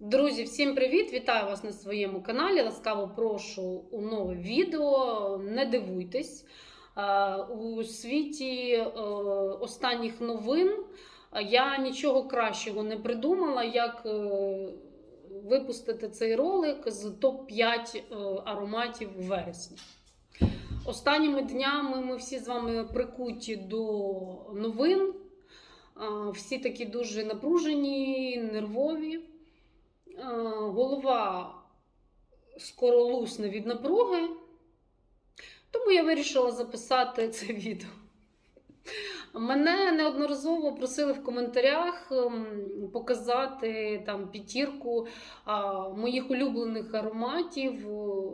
Друзі, всім привіт! Вітаю вас на своєму каналі. Ласкаво прошу у нове відео. Не дивуйтесь. Е, У світі е, останніх новин я нічого кращого не придумала, як е, випустити цей ролик з топ-5 ароматів в вересні. Останніми днями ми всі з вами прикуті до новин. Всі такі дуже напружені, нервові. А, Голова скоро лусне від напруги. Тому я вирішила записати це відео. Мене неодноразово просили в коментарях ем, показати там п'ятірку моїх улюблених ароматів е,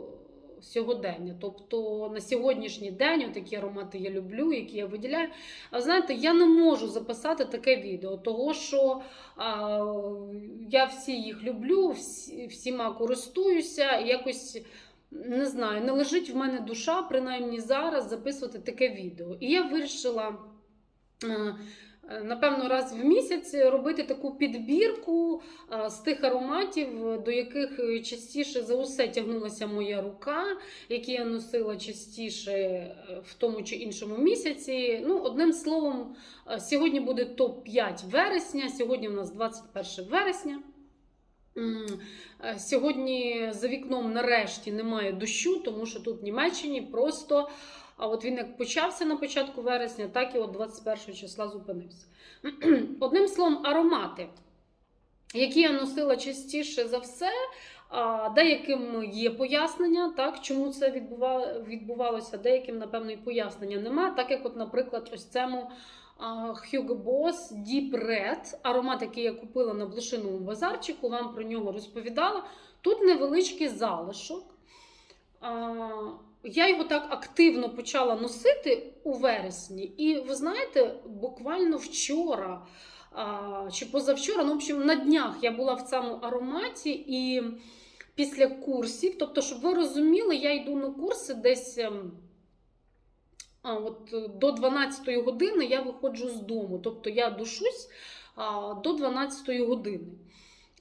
сьогодення. Тобто на сьогоднішній день такі аромати я люблю, які я виділяю. А знаєте, я не можу записати таке відео, того що а, я всі їх люблю, всі, всіма користуюся. Якось не знаю, не лежить в мене душа, принаймні зараз, записувати таке відео. І я вирішила. е, Напевно, раз в місяць робити таку підбірку з тих ароматів, до яких частіше за усе тягнулася моя рука, які я носила частіше е, в тому чи іншому місяці. Ну, одним словом, е, сьогодні буде топ-5 вересня. Сьогодні у нас 21 вересня. Е, Сьогодні за вікном нарешті немає дощу, тому що тут в Німеччині просто. А от він як почався на початку вересня, так і от 21 числа зупинився. Одним словом, аромати, які я носила частіше за все, деяким є пояснення, так, чому це відбувалося, деяким, напевно, і пояснення нема. Так як, от, наприклад, ось цьому Hugo Boss Deep Red, аромат, який я купила на блошиному базарчику, вам про нього розповідала. Тут невеличкий залишок. Я його так активно почала носити у вересні, і ви знаєте, буквально вчора а, чи позавчора, ну, в общем, на днях я була в цьому ароматі і після курсів, тобто, щоб ви розуміли, я йду на курси десь. ем, А, от до 12 години я виходжу з дому. Тобто я душусь а, до 12 години.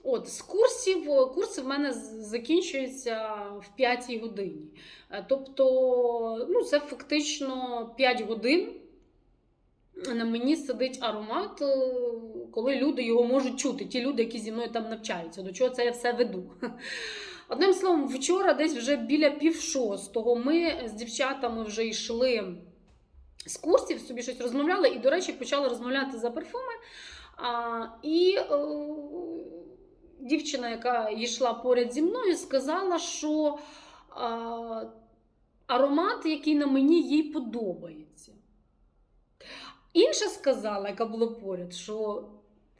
От, з курсів, курси в мене закінчуються в 5 годині. Е, Тобто, ну, це фактично 5 годин. На мені сидить аромат, е, коли люди його можуть чути, ті люди, які зі мною там навчаються, до чого це я все веду. Одним словом, вчора, десь вже біля пів шостого, ми з дівчатами вже йшли з курсів, собі щось розмовляли, і, до речі, почали розмовляти за парфуми. А, і е, дівчина, яка йшла поряд зі мною, сказала, що а, аромат, який на мені їй подобається. Інша сказала, яка була поряд, що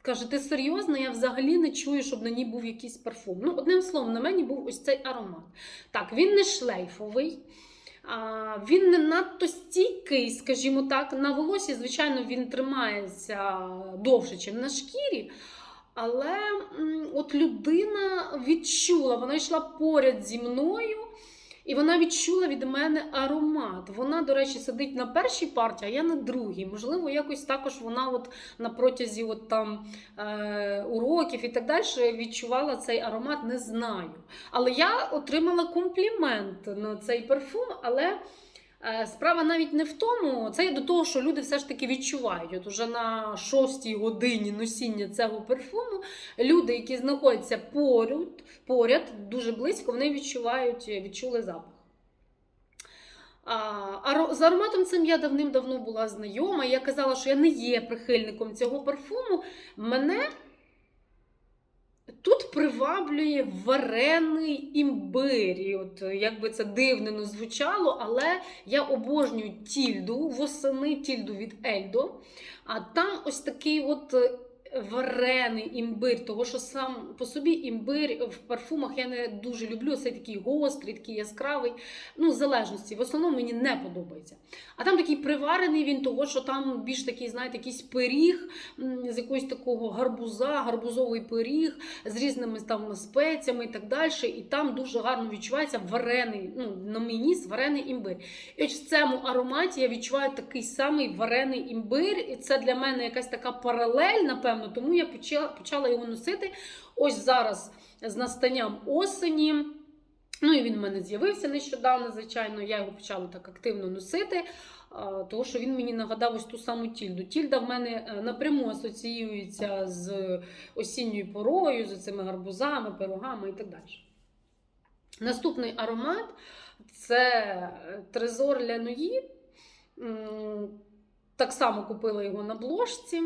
каже: ти серйозно, я взагалі не чую, щоб на ній був якийсь парфум. Ну, одним словом, на мені був ось цей аромат. Так, він не шлейфовий. Він не надто стійкий, скажімо так. На волосі, звичайно, він тримається довше, ніж на шкірі. Але от людина відчула, вона йшла поряд зі мною, і вона відчула від мене аромат. Вона, до речі, сидить на першій партії, а я на другій. Можливо, якось також вона от на протязі от там, е, уроків і так далі відчувала цей аромат, не знаю. Але я отримала комплімент на цей парфум, але. Е, Справа навіть не в тому, це до того, що люди все ж таки відчувають. От уже на шостій годині носіння цього парфуму люди, які знаходяться поряд, поряд дуже близько, вони відчувають, відчули запах. А, з ароматом цим я давним-давно була знайома. Я казала, що я не є прихильником цього парфуму. Мене тут приваблює варений імбир. І От, е, як би це дивно не звучало, але я обожнюю тільду восени, тільду від Ельдо. А там ось такий от. е, Варений імбир, того що сам по собі імбир в парфумах я не дуже люблю. Цей такий гострий, такий яскравий. Ну, в залежності. В основному мені не подобається. А там такий приварений він, того, що там більш такий, знаєте, якийсь пиріг з якогось такого гарбуза, гарбузовий пиріг з різними там спеціями і так далі. І там дуже гарно відчувається варений, ну, на мій ніс варений імбир. І ось в цьому ароматі я відчуваю такий самий варений імбир. І це для мене якась така паралель, напевно, тому я почала, почала його носити. Ось зараз з настанням осені. Ну і він в мене з'явився нещодавно, звичайно. Я його почала так активно носити, тому що він мені нагадав ось ту саму тільду. Тільда в мене е, напряму асоціюється з осінньою порою, з цими гарбузами, пирогами і так далі. Наступний аромат це е, Трезор Лянуї. Так само купила його на бложці.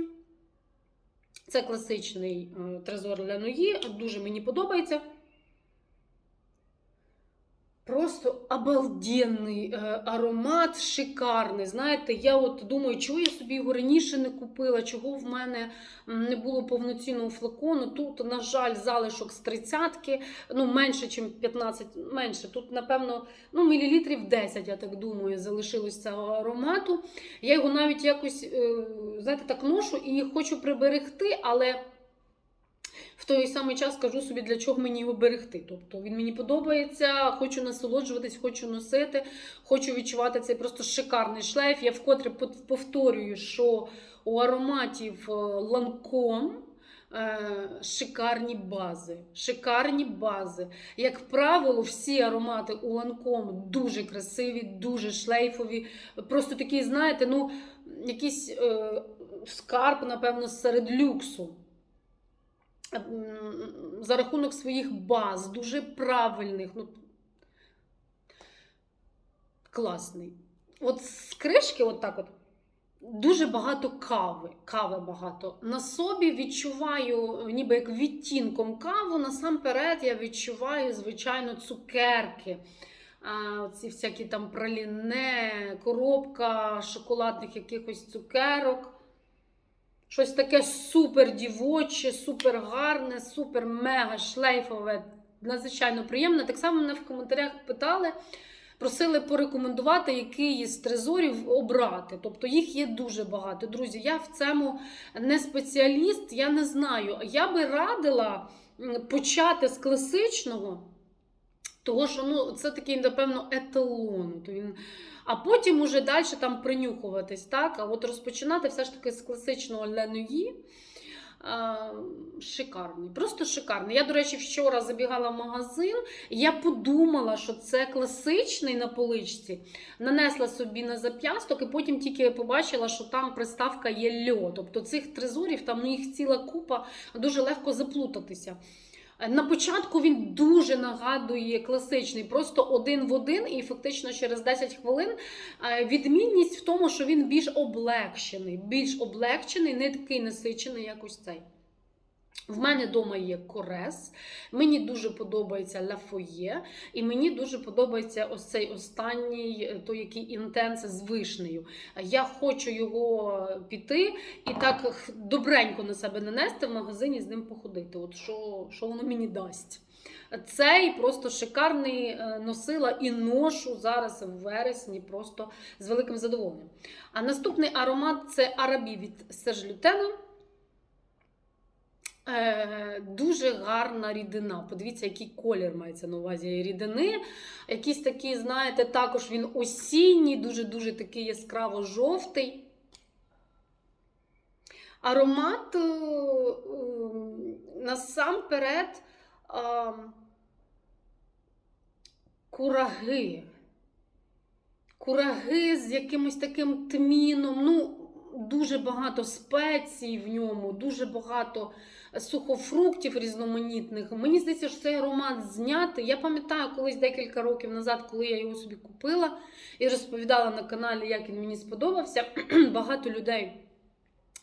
Це класичний е, Трезор Лянуї. Дуже мені подобається. Просто обалденний е, аромат, шикарний. Знаєте, я от думаю, чого я собі його раніше не купила, чого в мене не було повноцінного флакону. Тут, на жаль, залишок з тридцятки, ну менше, ніж 15, менше. Тут, напевно, ну, мілілітрів 10, я так думаю, залишилось цього аромату. Я його навіть якось, е, знаєте, так ношу і хочу приберегти, але. В той самий час кажу собі, для чого мені його берегти. Тобто він мені подобається, хочу насолоджуватись, хочу носити, хочу відчувати цей просто шикарний шлейф. Я вкотре повторюю, що у ароматів е, Lancome е, шикарні бази. Шикарні бази. Як правило, всі аромати у Lancome дуже красиві, дуже шлейфові. Просто такі, знаєте, ну, якийсь е, скарб, напевно, серед люксу. За рахунок своїх баз, дуже правильних. Ну, класний. От з кришки, от так от, дуже багато кави. Кави багато. На собі відчуваю, ніби як відтінком каву. Насамперед я відчуваю, звичайно, цукерки. А, ці всякі там праліне, коробка шоколадних якихось цукерок. Щось таке супер дівоче, супер гарне, супер мега шлейфове, надзвичайно приємне. Так само мене в коментарях питали, просили порекомендувати, який з трезорів обрати. Тобто їх є дуже багато. Друзі, я в цьому не спеціаліст, я не знаю. Я би радила почати з класичного. Того, що ну, це такий, напевно, еталон. То він... А потім уже далі там принюхуватись. так? А от розпочинати все ж таки з класичного ленуї. Шикарний, просто шикарний. Я, до речі, вчора забігала в магазин, я подумала, що це класичний на поличці. Нанесла собі на зап'ясток, і потім тільки побачила, що там приставка є льо. Тобто цих трезорів, там ну, їх ціла купа, дуже легко заплутатися. На початку він дуже нагадує класичний, просто один в один, і фактично через 10 хвилин е, відмінність в тому, що він більш облегчений, більш облегчений, не такий насичений, як ось цей. В мене вдома є корес, мені дуже подобається Лафоє, і мені дуже подобається ось цей останній, е, той, який інтенс з вишнею. Я хочу його піти і так добренько на себе нанести в магазині з ним походити. От що, що воно мені дасть. Цей просто шикарний е, носила і ношу зараз в вересні, просто з великим задоволенням. А наступний аромат це Арабі від Серж Лютена. Е, Дуже гарна рідина. Подивіться, який колір мається на увазі рідини. Якийсь такий, знаєте, також він осінній, дуже-дуже такий яскраво жовтий. Аромат е, насамперед е, кураги. Кураги з якимось таким тміном. Ну, дуже багато спецій в ньому, дуже багато сухофруктів різноманітних. Мені здається, що цей аромат знятий. Я пам'ятаю колись декілька років назад, коли я його собі купила і розповідала на каналі, як він мені сподобався. Багато людей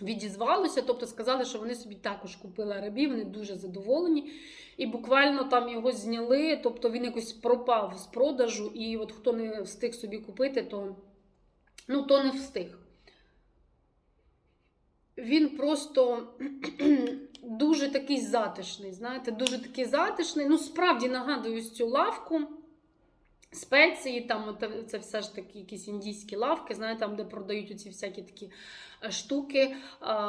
відізвалося, тобто сказали, що вони собі також купили арабі, вони дуже задоволені. І буквально там його зняли, тобто він якось пропав з продажу, і от хто не встиг собі купити, то, ну, то не встиг. Він просто дуже такий затишний, знаєте, дуже такий затишний. Ну, справді нагадую цю лавку. Спеції, там це все ж таки якісь індійські лавки, знаєте, там, де продають оці всякі такі е, штуки,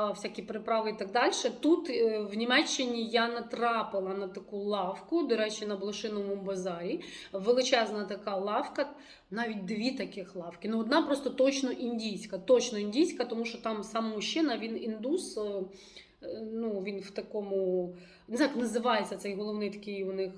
всякі приправи і так далі. Тут е, в Німеччині я натрапила на таку лавку, до речі, на блошиному базарі. Величезна така лавка, навіть дві таких лавки. Ну, одна просто точно індійська, точно індійська, тому що там сам мужчина, він індус. е, Е, Ну, він в такому. Не знаю, як називається цей головний такий у них.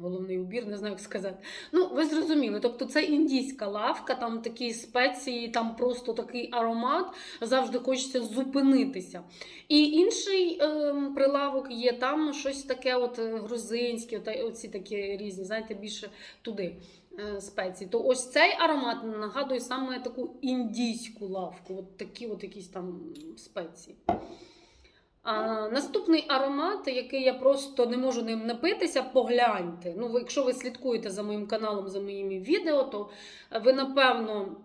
Головний убір, не знаю, як сказати. Ну, ви зрозуміли. Тобто це індійська лавка, там такі спеції, там просто такий аромат, завжди хочеться зупинитися. І інший ем, прилавок є, там щось таке от е, грузинське, от, оці такі різні, знаєте, більше туди е, спеції. То ось цей аромат нагадує саме таку індійську лавку, от такі от якісь там спеції. А, наступний аромат, який я просто не можу ним напитися, погляньте. Ну, якщо ви слідкуєте за моїм каналом, за моїми відео, то ви напевно.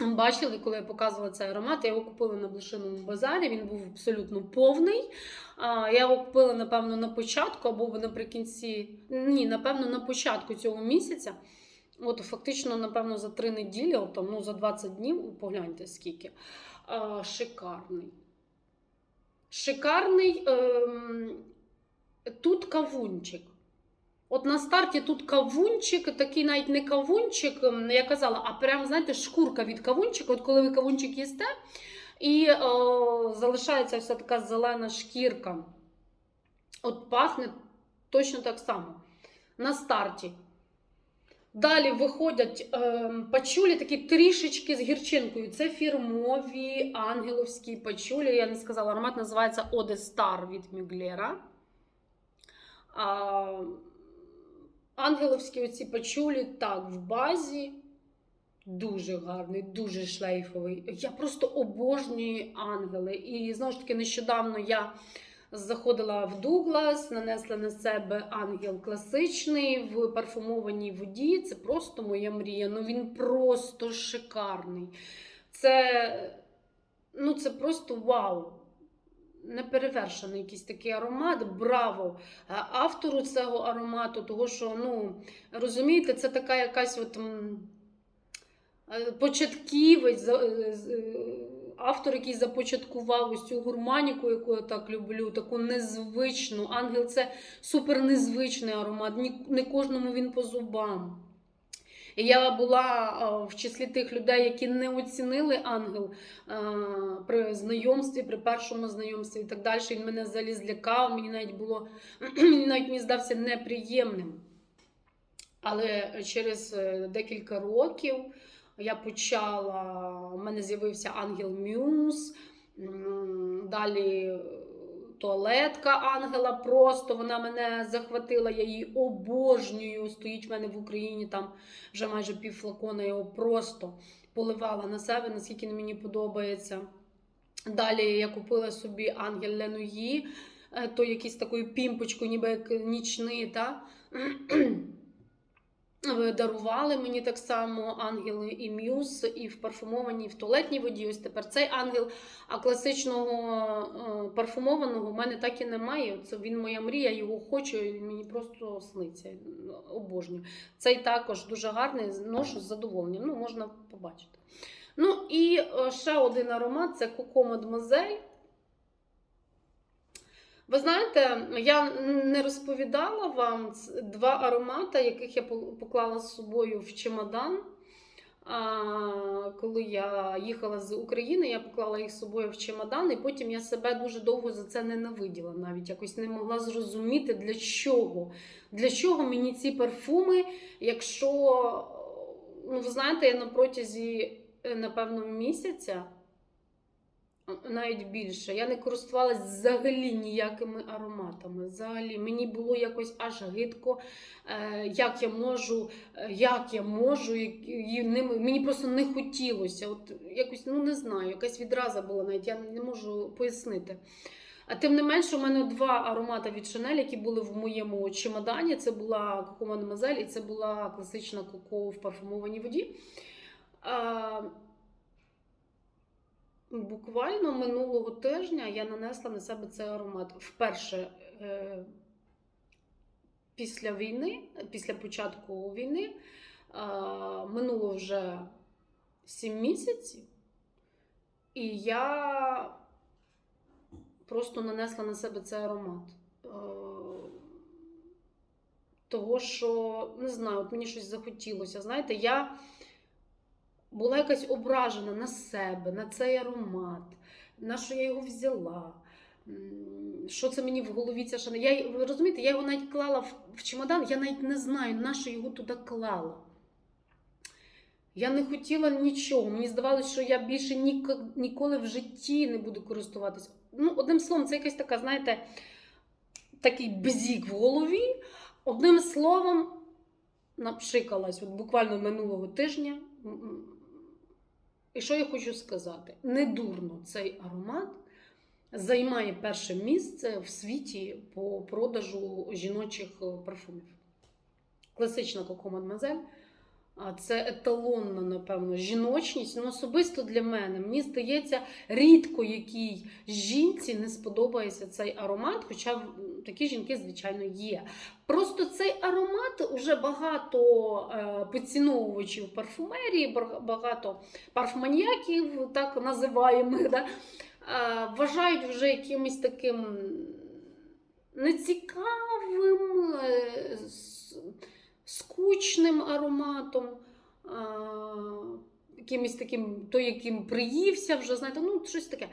Бачили, коли я показувала цей аромат, я його купила на блошиному базарі, він був абсолютно повний. Я його купила, напевно, на початку або наприкінці, ні, напевно, на початку цього місяця. От фактично, напевно, за три неділі, от, ну, за 20 днів, погляньте скільки. Шикарний. Шикарний ем, тут кавунчик. От на старті тут кавунчик, такий навіть не кавунчик, ем, я казала, а прям, знаєте, шкурка від кавунчика. От коли ви кавунчик їсте, і о, залишається вся така зелена шкірка. От пахне точно так само. На старті. Далі виходять е, пачулі такі трішечки з гірчинкою. Це фірмові ангеловські пачулі. Я не сказала, аромат називається Оде Star від Мюглера. А, ангеловські оці пачулі так, в базі. Дуже гарний, дуже шлейфовий. Я просто обожнюю ангели. І знову ж таки, нещодавно я заходила в Дуглас, нанесла на себе ангел класичний в парфумованій воді. Це просто моя мрія. Ну він просто шикарний. Це, ну, це просто вау. Неперевершений якийсь такий аромат, браво! Автору цього аромату, того що, ну, розумієте, це така якась от. е, Початківець, е, е, автор, який започаткував ось цю гурманіку, яку я так люблю, таку незвичну. Ангел це супер незвичний аромат, не кожному він по зубам. Я була в числі тих людей, які не оцінили ангел при знайомстві, при першому знайомстві і так далі. Він мене взагалі злякав, мені навіть було навіть мені здався неприємним. Але через е, декілька років я почала, у мене з'явився ангел Мюз, далі е, туалетка ангела. Просто вона мене захватила, я її обожнюю. Стоїть в мене в Україні там вже майже пів флакона, його просто поливала на себе, наскільки мені подобається. Далі я купила собі ангел Ленуї, е, то якийсь такою пімпочкою, ніби як нічний. Та? Ви дарували мені так само ангели і м'юз, і в парфумованій, і в туалетній воді. Ось тепер цей ангел, а класичного е, парфумованого в мене так і немає. Це він моя мрія, його хочу, і мені просто сниться. Обожнюю. Цей також дуже гарний, ношу з задоволенням. Ну, можна побачити. Ну і е, ще один аромат це Коко Мадмозель. Ви знаєте, я не розповідала вам два аромати, яких я поклала з собою в чемодан. Коли я їхала з України, я поклала їх з собою в чемодан, і потім я себе дуже довго за це ненавиділа. Навіть якось не могла зрозуміти, для чого. Для чого мені ці парфуми, якщо, ну, ви знаєте, я на протязі, е, напевно, місяця навіть більше. Я не користувалась взагалі ніякими ароматами. Взагалі, мені було якось аж гидко, е, як я можу, е, як я можу, і ними. Мені просто не хотілося. От якось, ну не знаю, якась відраза була навіть, я не можу пояснити. А тим не менше, у мене два аромати від Chanel, які були в моєму чемодані. Це була Coco Mademoiselle і це була класична коко в парфумованій воді. Буквально минулого тижня я нанесла на себе цей аромат. Вперше е, після війни, після початку війни, е, минуло вже 7 місяців, і я просто нанесла на себе цей аромат. Е, того, що не знаю, от мені щось захотілося. Знаєте, я була якась ображена на себе, на цей аромат. на що я його взяла. Що це мені в голові ця шана? Я, ви розумієте, я його навіть клала в, чемодан, я навіть не знаю, на що його туди клала. Я не хотіла нічого. Мені здавалося, що я більше ніко- ніколи в житті не буду користуватися. Ну, одним словом, це якась така, знаєте, такий бзік в голові. Одним словом, напшикалась от буквально минулого тижня. І що я хочу сказати? Недурно цей аромат займає перше місце в світі по продажу жіночих е, парфумів. Класична Коко Мадмазель. А Це еталонна, напевно, жіночність. Ну, особисто для мене. Мені здається, рідко якій жінці не сподобається цей аромат, хоча такі жінки, звичайно, є. Просто цей аромат уже багато е, поціновувачів парфумерії, багато парфманіяків, так називаємо, да, е, вважають вже якимось таким нецікавим, е, скучним ароматом. а, Якимось таким, той, яким приївся вже, знаєте, ну щось таке.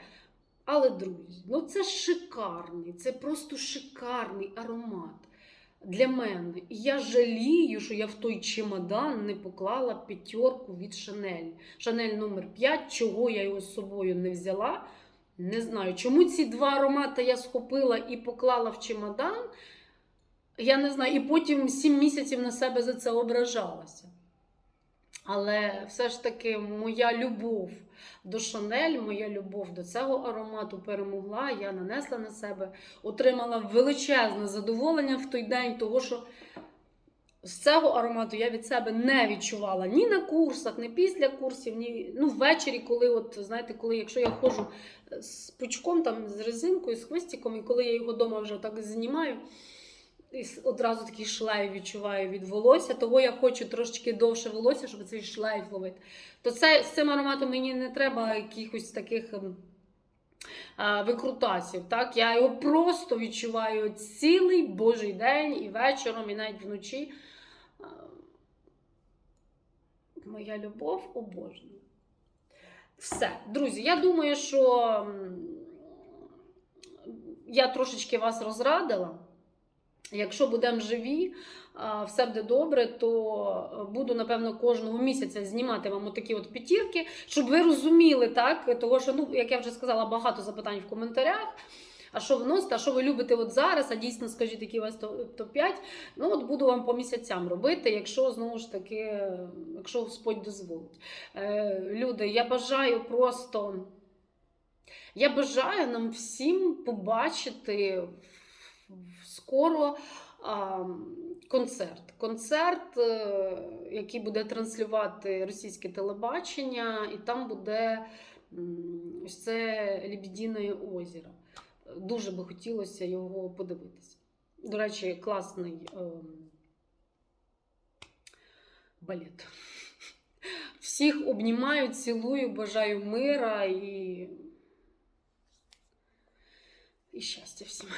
Але, друзі, ну це шикарний, це просто шикарний аромат для мене. І я жалію, що я в той чемодан не поклала п'ятерку від Шанель. Шанель номер 5, чого я його з собою не взяла. Не знаю, чому ці два аромати я схопила і поклала в чемодан. Я не знаю, і потім 7 місяців на себе за це ображалася. Але все ж таки моя любов до Шанель, моя любов до цього аромату перемогла. Я нанесла на себе, отримала величезне задоволення в той день, того що з цього аромату я від себе не відчувала ні на курсах, ні після курсів, ні ну, ввечері, коли, от, знаєте, коли якщо я ходжу з пучком, там, з резинкою, з хвостиком, і коли я його вдома вже так знімаю. Одразу такий шлейф відчуваю від волосся, того я хочу трошечки довше волосся, щоб цей шлейф ловити. То це, з цим ароматом мені не треба якихось таких ем, а, викрутасів. Так? Я його просто відчуваю цілий божий день і вечором, і навіть вночі. Моя любов обожнює. Все, друзі, я думаю, що я трошечки вас розрадила. Якщо будемо живі, все буде добре, то е, буду, напевно, кожного місяця знімати вам такі от п'ятірки, щоб ви розуміли, так? Того, що, ну, як я вже сказала, багато запитань в коментарях. А що ви носите, а що ви любите от зараз? А дійсно скажіть, який у вас топ-5. Ну, от буду вам по місяцям робити, якщо знову ж таки, якщо Господь дозволить. Е, люди, я бажаю просто. Я бажаю нам всім побачити скоро концерт. Концерт, е, який буде транслювати російське телебачення, і там буде ось це Лебедине озеро. Дуже би хотілося його подивитися. До речі, класний ем, балет. Всіх обнімаю, цілую, бажаю мира і, і щастя всім.